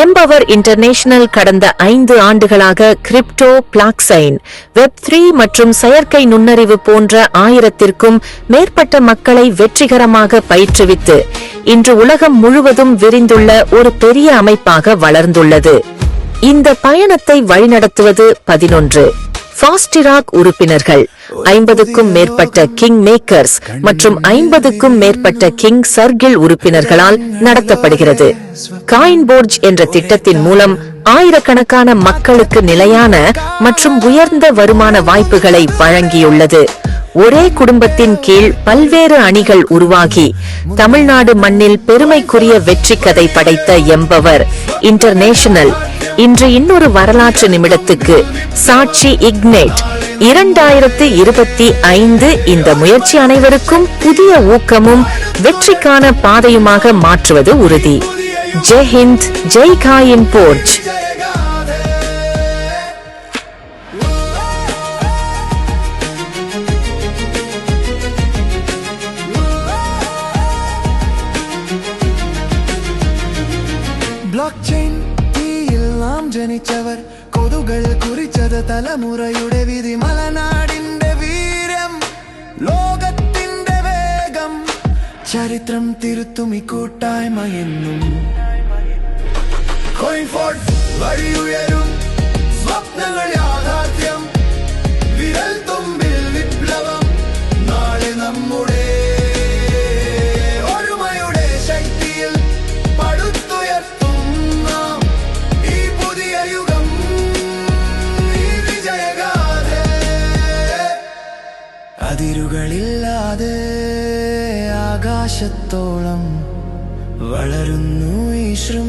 Empower international கடந்த ஐந்து ஆண்டுகளாக கிரிப்டோ பிளாக்சைன் வெப் த்ரீ மற்றும் செயற்கை நுண்ணறிவு போன்ற ஆயிரத்திற்கும் மேற்பட்ட மக்களை வெற்றிகரமாக பயிற்றுவித்து இன்று உலகம் முழுவதும் விரிந்துள்ள ஒரு பெரிய அமைப்பாக வளர்ந்துள்ளது. இந்த பயணத்தை வழிநடத்துவது பதினொன்று. ஃபாஸ்டிராக் உறுப்பினர்கள். ஐம்பதுக்கும் மேற்பட்ட கிங் மேக்கர்ஸ் மற்றும் ஐம்பதுக்கும் மேற்பட்ட கிங் சர்கிள் உறுப்பினர்களால் நடத்தப்படுகிறது. காயின்போர்ஜ் என்ற திட்டத்தின் மூலம் ஆயிரக்கணக்கான மக்களுக்கு நிலையான மற்றும் உயர்ந்த வருமான வாய்ப்புகளை வழங்கியுள்ளது. ஒரே குடும்பத்தின் கீழ் பல்வேறு அணிகள் உருவாகி தமிழ்நாடு மண்ணில் பெருமைக்குரிய வெற்றி கதை படைத்த எம்பவர் இன்டர்நேஷனல் இன்று இன்னொரு வரலாற்று நிமிடத்துக்கு சாட்சி இக்னேட். இரண்டாயிரத்து இருபத்தி ஐந்து இந்த முயற்சி அனைவருக்கும் புதிய ஊக்கமும் வெற்றிக்கான பாதையுமாக மாற்றுவது உறுதி. Jai Hind Jai coin forge. Blockchain തീയെല്ലാം ജനിച്ചവർ കൊതുകൾ കുറിച്ചത് തലമുറയുടെ വിധി. മലനാടിന്റെ വീരം ലോകത്തിന്റെ വേഗം ചരിത്രം തിരുത്തും ഈ എന്നും. വഴിയുയരും. അതിരുകളില്ലാതെ ആകാശത്തോളം വളരുന്നു ഈ ശൃംഖല